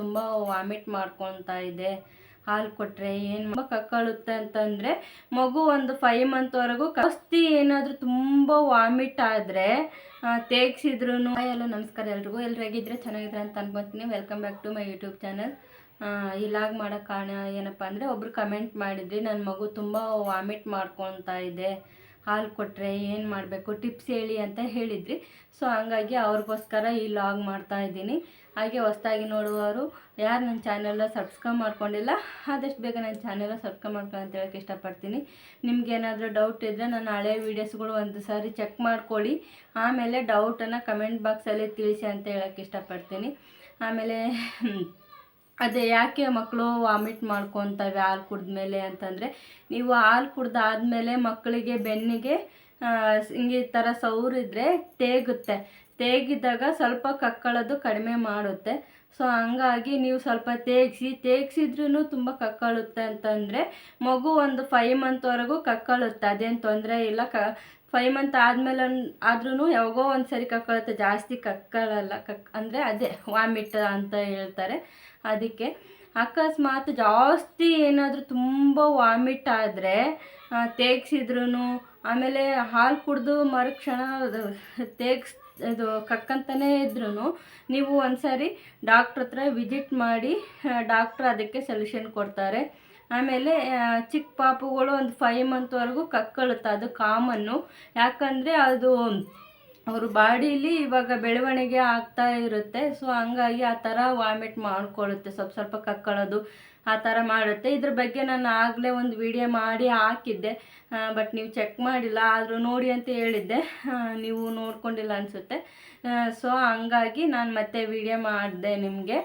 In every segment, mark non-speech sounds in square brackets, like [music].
ತುಂಬ ವಾಮಿಟ್ ಮಾಡ್ಕೊತಾ ಇದೆ. ಹಾಲು ಕೊಟ್ಟರೆ ಏನು ಕಕ್ಕಳುತ್ತೆ ಅಂತಂದರೆ ಮಗು ಒಂದು ಫೈವ್ ಮಂತ್ವರೆಗೂ ಕಸ್ತಿ ಏನಾದರೂ ತುಂಬ ವಾಮಿಟ್ ಆದರೆ ತೇಗ್ಸಿದ್ರು ಎಲ್ಲ ನಮಸ್ಕಾರ ಎಲ್ರಿಗೂ. ಎಲ್ರು ಹೇಗಿದ್ರೆ ಚೆನ್ನಾಗಿದ್ರೆ ಅಂತ ಅನ್ಕೊತೀನಿ. Welcome back to my YouTube channel ಇಲಾಗ್ ಮಾಡೋ ಕಾರಣ ಏನಪ್ಪ ಅಂದರೆ ಒಬ್ರು ಕಮೆಂಟ್ ಮಾಡಿದ್ರಿ ನನ್ನ ಮಗು ತುಂಬ ವಾಮಿಟ್ ಮಾಡ್ಕೊತಾ ಇದೆ. ಹಾಲು ಕೊಟ್ಟರೆ ಏನು ಮಾಡಬೇಕು ಟಿಪ್ಸ್ ಹೇಳಿ ಅಂತ ಹೇಳಿದ್ರಿ. ಸೊ ಹಂಗಾಗಿ ಅವ್ರಿಗೋಸ್ಕರ ಈ ಲಾಗ್ ಮಾಡ್ತಾ ಇದ್ದೀನಿ. ಹಾಗೆ ಹೊಸ್ದಾಗಿ ನೋಡುವವರು ಯಾರು ನನ್ನ ಚಾನೆಲ್ನ ಸಬ್ಸ್ಕ್ರೈಬ್ ಮಾಡ್ಕೊಂಡಿಲ್ಲ, ಆದಷ್ಟು ಬೇಗ ನನ್ನ ಚಾನೆಲ್ನ ಸಬ್ಸ್ಕ್ರೈಬ್ ಮಾಡ್ಕೊಂಡು ಅಂತ ಹೇಳೋಕ್ಕೆ ಇಷ್ಟಪಡ್ತೀನಿ. ನಿಮ್ಗೆ ಏನಾದರೂ ಡೌಟ್ ಇದ್ದರೆ ನನ್ನ ಹಳೆ ವೀಡಿಯೋಸ್ಗಳು ಒಂದು ಸಾರಿ ಚೆಕ್ ಮಾಡ್ಕೊಳ್ಳಿ. ಆಮೇಲೆ ಡೌಟನ್ನು ಕಮೆಂಟ್ ಬಾಕ್ಸಲ್ಲಿ ತಿಳಿಸಿ ಅಂತ ಹೇಳೋಕ್ಕೆ ಇಷ್ಟಪಡ್ತೀನಿ. ಆಮೇಲೆ ಅದೇ ಯಾಕೆ ಮಕ್ಕಳು ವಾಮಿಟ್ ಮಾಡ್ಕೊತವೆ ಹಾಲು ಕುಡಿದ್ಮೇಲೆ ಅಂತಂದರೆ ನೀವು ಹಾಲು ಕುಡ್ದಾದ್ಮೇಲೆ ಮಕ್ಕಳಿಗೆ ಬೆನ್ನಿಗೆ ಹಿಂಗೆ ಈ ಥರ ಸೌರಿದ್ರೆ ತೇಗುತ್ತೆ. ತೇಗಿದಾಗ ಸ್ವಲ್ಪ ಕಕ್ಕಳೋದು ಕಡಿಮೆ ಮಾಡುತ್ತೆ. ಸೊ ಹಂಗಾಗಿ ನೀವು ಸ್ವಲ್ಪ ತೇಗಿಸಿ ತೇಗಿಸಿದ್ರೂ ತುಂಬ ಕಕ್ಕಳುತ್ತೆ ಅಂತಂದರೆ ಮಗು ಒಂದು ಫೈವ್ ಮಂತ್ವರೆಗೂ ಕಕ್ಕಳುತ್ತೆ. ಅದೇನು ತೊಂದರೆ ಇಲ್ಲ. ಕ ಫೈವ್ ಮಂತ್ ಆದಮೇಲೆ ಆದ್ರೂ ಯಾವಾಗೋ ಒಂದು ಸರಿ ಕಕ್ಕಳುತ್ತೆ, ಜಾಸ್ತಿ ಕಕ್ಕಳಲ್ಲ. ಕಕ್ ಅಂದರೆ ಅದೇ ವಾಮಿಟ್ ಅಂತ ಹೇಳ್ತಾರೆ. ಅದಕ್ಕೆ ಅಕಸ್ಮಾತ್ ಜಾಸ್ತಿ ಏನಾದರೂ ತುಂಬ ವಾಮಿಟ್ ಆದರೆ ತೇಗ್ಸಿದ್ರು ಆಮೇಲೆ ಹಾಲು ಕುಡಿದು ಮರುಕ್ಷಣ ತೇಗ್ಸ್ ಇದು ಕಕ್ಕಂತಲೇ ಇದ್ರೂ ನೀವು ಒಂದ್ಸರಿ ಡಾಕ್ಟ್ರ್ ಹತ್ರ ವಿಸಿಟ್ ಮಾಡಿ ಡಾಕ್ಟ್ರ್ ಅದಕ್ಕೆ ಸೊಲ್ಯೂಷನ್ ಕೊಡ್ತಾರೆ. ಆಮೇಲೆ ಚಿಕ್ಕ ಪಾಪುಗಳು ಒಂದು ಫೈವ್ ಮಂತ್ವರೆಗೂ ಕಕ್ಕಳುತ್ತೆ, ಅದು ಕಾಮನ್ನು. ಯಾಕಂದರೆ ಅದು ಅವ್ರ ಬಾಡೀಲಿ ಇವಾಗ ಬೆಳವಣಿಗೆ ಆಗ್ತಾ ಇರುತ್ತೆ. ಸೊ ಹಂಗಾಗಿ ಆ ಥರ ವಾಮಿಟ್ ಮಾಡ್ಕೊಳ್ಳುತ್ತೆ ಸ್ವಲ್ಪ ಸ್ವಲ್ಪ ಕಕ್ಕಳೋದು ಆ ಥರ ಮಾಡುತ್ತೆ. ಇದ್ರ ಬಗ್ಗೆ ನಾನು ಆಗಲೇ ಒಂದು ವಿಡಿಯೋ ಮಾಡಿ ಹಾಕಿದ್ದೆ. ಬಟ್ ನೀವು ಚೆಕ್ ಮಾಡಿಲ್ಲ, ಆದರೂ ನೋಡಿ ಅಂತ ಹೇಳಿದ್ದೆ. ನೀವು ನೋಡ್ಕೊಂಡಿಲ್ಲ ಅನಿಸುತ್ತೆ. ಸೊ ಹಂಗಾಗಿ ನಾನು ಮತ್ತೆ ವಿಡಿಯೋ ಮಾಡಿದೆ ನಿಮಗೆ.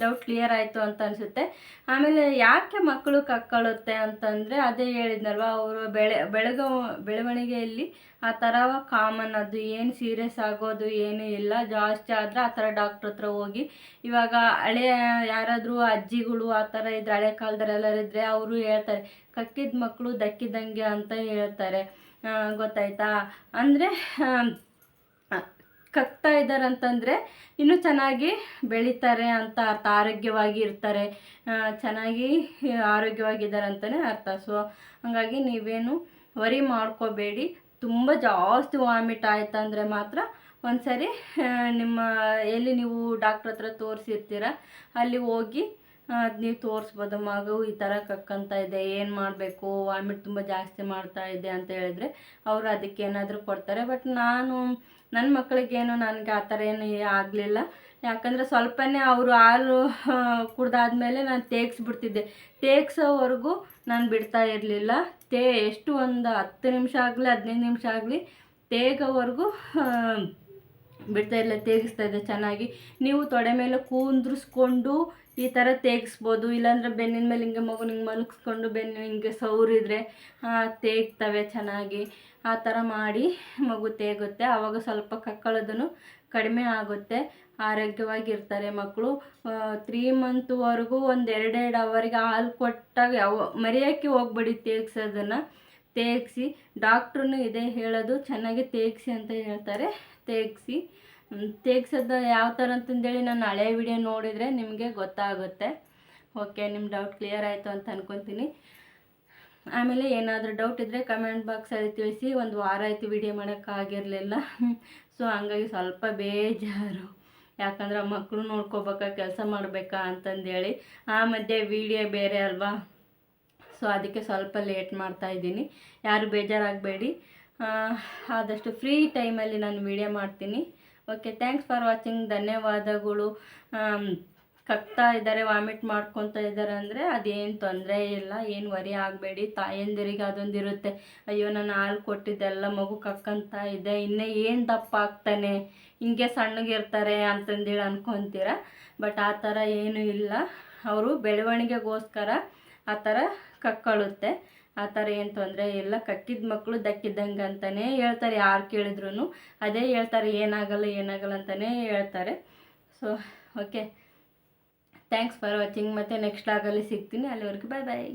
ಡೌಟ್ ಕ್ಲಿಯರ್ ಆಯಿತು ಅಂತ ಅನಿಸುತ್ತೆ. ಆಮೇಲೆ ಯಾಕೆ ಮಕ್ಕಳು ಕಕ್ಕಳುತ್ತೆ ಅಂತಂದರೆ ಅದೇ ಹೇಳಿದ್ನಲ್ವ, ಅವರು ಬೆಳೆ, ಬೆಳಗ, ಬೆಳವಣಿಗೆಯಲ್ಲಿ ಆ ಥರ ಕಾಮನ್ ಅದು ಏನು ಸೀರಿಯಸ್ ಆಗೋದು ಏನೂ ಇಲ್ಲ. ಜಾಸ್ತಿ ಆದರೆ ಆ ಥರ ಡಾಕ್ಟ್ರ್ ಹತ್ರ ಹೋಗಿ ಇವಾಗ ಹಳೆಯ ಯಾರಾದರೂ ಅಜ್ಜಿಗಳು ಆ ಥರ ಇದ್ರೆ, ಹಳೆ ಕಾಲದಲ್ಲೆಲ್ಲರಿದ್ದರೆ ಅವರು ಹೇಳ್ತಾರೆ, ಕಕ್ಕಿದ ಮಕ್ಕಳು ದಕ್ಕಿದಂಗೆ ಅಂತ ಹೇಳ್ತಾರೆ. ಗೊತ್ತಾಯ್ತಾ? ಅಂದರೆ ಕಕ್ತಾ ಇದ್ದಾರೆ ಅಂತಂದರೆ ಇನ್ನೂ ಚೆನ್ನಾಗಿ ಬೆಳೀತಾರೆ ಅಂತ ಅರ್ಥ, ಆರೋಗ್ಯವಾಗಿ ಇರ್ತಾರೆ. ಚೆನ್ನಾಗಿ ಆರೋಗ್ಯವಾಗಿದ್ದಾರೆ ಅಂತಲೇ ಅರ್ಥ. ಸೊ ಹಾಗಾಗಿ ನೀವೇನು ವರಿ ಮಾಡ್ಕೋಬೇಡಿ. ತುಂಬ ಜಾಸ್ತಿ ವಾಮಿಟ್ ಆಯ್ತಂದರೆ ಮಾತ್ರ ಒಂದು ನಿಮ್ಮ ಎಲ್ಲಿ ನೀವು ಡಾಕ್ಟ್ರ್ ಹತ್ರ ತೋರಿಸಿರ್ತೀರ, ಅಲ್ಲಿ ಹೋಗಿ ನೀವು ತೋರಿಸ್ಬೋದು, ಮಗು ಈ ಥರ ಕಕ್ಕಂತ ಇದೆ, ಏನು ಮಾಡಬೇಕು ವಾಮಿಟ್ ತುಂಬ ಜಾಸ್ತಿ ಮಾಡ್ತಾ ಇದೆ ಅಂತ ಹೇಳಿದ್ರೆ ಅವರು ಅದಕ್ಕೆ ಏನಾದರೂ ಕೊಡ್ತಾರೆ. ಬಟ್ ನಾನು ನನ್ನ ಮಕ್ಕಳಿಗೇನು ನನಗೆ ಆ ಥರ ಏನು ಆಗಲಿಲ್ಲ. ಯಾಕಂದರೆ ಸ್ವಲ್ಪನೇ ಅವರು ಹಾಲು ಕುಡ್ದಾದ್ಮೇಲೆ ನಾನು ತೇಗ್ಸ್ಬಿಡ್ತಿದ್ದೆ. ತೇಗ್ಸೋವರೆಗೂ ನಾನು ಬಿಡ್ತಾ ಇರಲಿಲ್ಲ. ತೇ, ಎಷ್ಟು ಒಂದು ಹತ್ತು ನಿಮಿಷ ಆಗಲಿ, ಹದಿನೈದು ನಿಮಿಷ ಆಗಲಿ ತೇಗೋವರೆಗೂ ಬಿಡ್ತಾ ಇಲ್ಲ ತೇಗಿಸ್ತಾ ಇದೆ ಚೆನ್ನಾಗಿ. ನೀವು ತೊಡೆ ಮೇಲೆ ಕೂಂದ್ರಿಸ್ಕೊಂಡು ಈ ಥರ ತೇಗಿಸ್ಬೋದು, ಇಲ್ಲಾಂದ್ರೆ ಬೆನ್ನಿನ ಮೇಲೆ ಹಿಂಗೆ ಮಗು ಹಿಂಗೆ ಮಲಗಿಸ್ಕೊಂಡು ಬೆನ್ನು ಹಿಂಗೆ ಸೌರಿದ್ರೆ ತೇಗ್ತವೆ ಚೆನ್ನಾಗಿ. ಆ ಥರ ಮಾಡಿ ಮಗು ತೇಗುತ್ತೆ. ಆವಾಗ ಸ್ವಲ್ಪ ಕಕ್ಕಳೋದನ್ನು ಕಡಿಮೆ ಆಗುತ್ತೆ. ಆರೋಗ್ಯವಾಗಿರ್ತಾರೆ ಮಕ್ಕಳು. ತ್ರೀ ಮಂತ್ವರೆಗೂ ಒಂದು ಎರಡೆರಡು ಅವರಿಗೆ ಹಾಲು ಕೊಟ್ಟಾಗ ಯಾವ, ಮರೆಯೋಕ್ಕೆ ಹೋಗ್ಬೇಡಿ ತೇಗ್ಸೋದನ್ನು. ತೇಗಿಸಿ ಡಾಕ್ಟ್ರೂ ಇದೇ ಹೇಳೋದು, ಚೆನ್ನಾಗಿ ತೇಗಿಸಿ ಅಂತ ಹೇಳ್ತಾರೆ. ತೇಗಿಸಿ ತೇಗ್ಸೋದು ಯಾವ ಥರ ಅಂತಂದೇಳಿ ನಾನು ಹಳೆ ವಿಡಿಯೋ ನೋಡಿದರೆ ನಿಮಗೆ ಗೊತ್ತಾಗುತ್ತೆ. ಓಕೆ ನಿಮ್ಮ ಡೌಟ್ ಕ್ಲಿಯರ್ ಆಯಿತು ಅಂತ ಅಂದ್ಕೊತೀನಿ ಆಮೇಲೆ ಏನಾದರೂ ಡೌಟ್ ಇದ್ದರೆ ಕಮೆಂಟ್ ಬಾಕ್ಸಲ್ಲಿ ತಿಳಿಸಿ, ಒಂದು ವಾರ ಆಯಿತು ವಿಡಿಯೋ ಮಾಡೋಕ್ಕಾಗಿರಲಿಲ್ಲ ಸೊ [laughs] ಹಂಗಾಗಿ ಸ್ವಲ್ಪ ಬೇಜಾರು. ಯಾಕಂದ್ರೆ ಮಕ್ಕಳು ನೋಡ್ಕೋಬೇಕಾ, ಕೆಲಸ ಮಾಡಬೇಕಾ ಅಂತಂದೇಳಿ. ಆ ಮಧ್ಯೆ ವಿಡಿಯೋ ಬೇರೆ ಅಲ್ವಾ? ಸೊ ಅದಕ್ಕೆ ಸ್ವಲ್ಪ ಲೇಟ್ ಮಾಡ್ತಾ ಇದ್ದೀನಿ. ಯಾರು ಬೇಜಾರಾಗಬೇಡಿ. ಆದಷ್ಟು ಫ್ರೀ ಟೈಮಲ್ಲಿ ನಾನು ವಿಡಿಯೋ ಮಾಡ್ತೀನಿ. ಓಕೆ ಥ್ಯಾಂಕ್ಸ್ ಫಾರ್ ವಾಚಿಂಗ್ ಧನ್ಯವಾದಗಳು. ಕಕ್ತಾ ಇದ್ದಾರೆ ವಾಮಿಟ್ ಮಾಡ್ಕೊತಾ ಇದ್ದಾರೆ ಅಂದರೆ ಅದೇನು ತೊಂದರೆ ಇಲ್ಲ, ಏನು ವರಿ ಆಗಬೇಡಿ. ತಾಯಂದಿರಿಗೆ ಅದೊಂದು ಇರುತ್ತೆ ಅಯ್ಯೋ, ನಾನು ಹಾಲು ಕೊಟ್ಟಿದ್ದೆಲ್ಲ ಮಗು ಕಕ್ಕಂತ ಇದೆ, ಇನ್ನೇ ಏನು ದಪ್ಪ ಆಗ್ತಾನೆ? ಹಿಂಗೆ ಸಣ್ಣಗಿರ್ತಾರೆ ಅಂತಂದೇಳಿ ಅನ್ಕೊತೀರ? ಬಟ್ ಆ ಥರ ಏನೂ ಇಲ್ಲ. ಅವರು ಬೆಳವಣಿಗೆಗೋಸ್ಕರ ಆ ಥರ ಕಕ್ಕಳುತ್ತೆ. ಆ ಥರ ಏನು ತೊಂದರೆ ಇಲ್ಲ. ಕಕ್ಕಿದ ಮಕ್ಕಳು ದಕ್ಕಿದ್ದಂಗೆ ಅಂತಲೇ ಹೇಳ್ತಾರೆ. ಯಾರು ಕೇಳಿದ್ರು ಅದೇ ಹೇಳ್ತಾರೆ. ಏನಾಗಲ್ಲ ಏನಾಗಲ್ಲ ಅಂತಲೇ ಹೇಳ್ತಾರೆ. So okay thanks for watching ಮತ್ತು ನೆಕ್ಸ್ಟ್ ಆಗಲ್ಲಿ ಸಿಗ್ತೀನಿ. ಅಲ್ಲಿವರೆಗೂ ಬಾಯ್ ಬಾಯ್